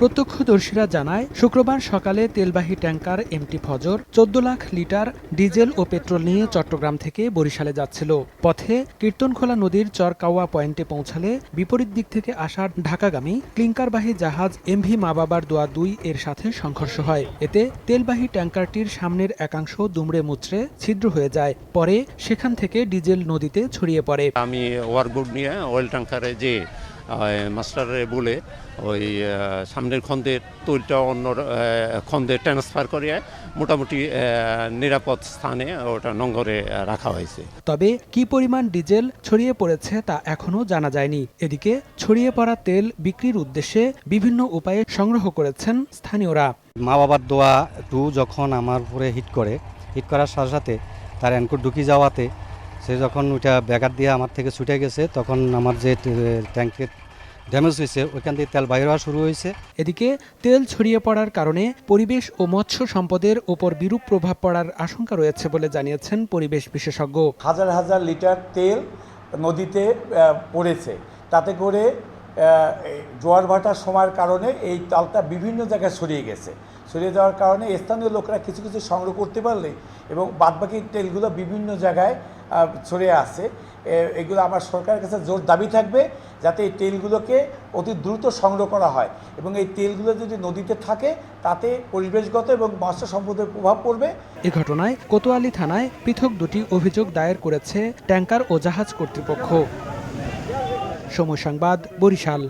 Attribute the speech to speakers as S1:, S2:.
S1: প্রত্যক্ষদর্শীরা জানায়, শুক্রবার সকালে তেলবাহী ট্যাঙ্কার এমটি ফজর চোদ্দ লাখ লিটার ডিজেল ও পেট্রোল নিয়ে চট্টগ্রাম থেকে বরিশালে যাচ্ছিল। পথে কীর্তনখোলা নদীর চরকাওয়া পয়েন্টে পৌঁছালে বিপরীত দিক থেকে আসা ঢাকাগামী ক্লিঙ্কারবাহী জাহাজ এমভি মা বাবার দোয়া দুই এর সাথে সংঘর্ষ হয়। এতে তেলবাহী ট্যাঙ্কারটির সামনের একাংশ দুমড়ে মুচড়ে ছিদ্র হয়ে যায়। পরে সেখান থেকে ডিজেল নদীতে ছড়িয়ে পড়ে।
S2: আমি ওয়ারবোর্ড নিয়ে অয়েল ট্যাঙ্কারে যে মাস্টারে বলে ওই সামনের খন্দের তৈলটা অন্য খন্দে ট্রান্সফার করে মোটামুটি নিরাপদ স্থানে ওটা নঙ্গরে রাখা হয়েছে।
S1: তবে কি পরিমাণ ডিজেল ছড়িয়ে পড়েছে তা এখনও জানা যায়নি। এদিকে ছড়িয়ে পড়া তেল বিক্রির উদ্দেশ্যে বিভিন্ন উপায়ে সংগ্রহ করেছেন স্থানীয়রা।
S3: মা বাবার দোয়া টু যখন আমার উপরে হিট করে হিট করার সাথে সাথে তার অ্যানকোর ঢুকি যাওয়াতে সে যখন ওইটা ব্যাগার দিয়ে আমার থেকে ছুটে গেছে তখন আমার যে ট্যাঙ্কের ড্যামেজ হয়েছে ওইখান থেকে তেল বাইরে হওয়া শুরু হয়েছে।
S1: এদিকে তেল ছড়িয়ে পড়ার কারণে পরিবেশ ও মৎস্য সম্পদের উপর বিরূপ প্রভাব পড়ার আশঙ্কা রয়েছে বলে জানিয়েছেন পরিবেশ বিশেষজ্ঞ।
S4: হাজার হাজার লিটার তেল নদীতে পড়েছে। তাতে করে জোয়ার ভাটার সময়ের কারণে এই তালটা বিভিন্ন জায়গায় ছড়িয়ে গেছে। ছড়িয়ে যাওয়ার কারণে স্থানীয় লোকরা কিছু কিছু সংগ্রহ করতে পারলে এবং বাদবাকি তেলগুলো বিভিন্ন জায়গায় ছড়িয়ে আছে। এগুলো আমার সরকারের কাছে জোর দাবি থাকবে যাতে এই তেলগুলোকে অতি দ্রুত সংগ্রহ করা হয় এবং এই তেলগুলো যদি নদীতে থাকে, তাতে পরিবেশগত এবং মৎস্য সম্পদের প্রভাব পড়বে।
S1: এ ঘটনায় কোতোয়ালি থানায় পৃথক দুটি অভিযোগ দায়ের করেছে ট্যাঙ্কার ও জাহাজ কর্তৃপক্ষ। সময় সংবাদ, বরিশাল।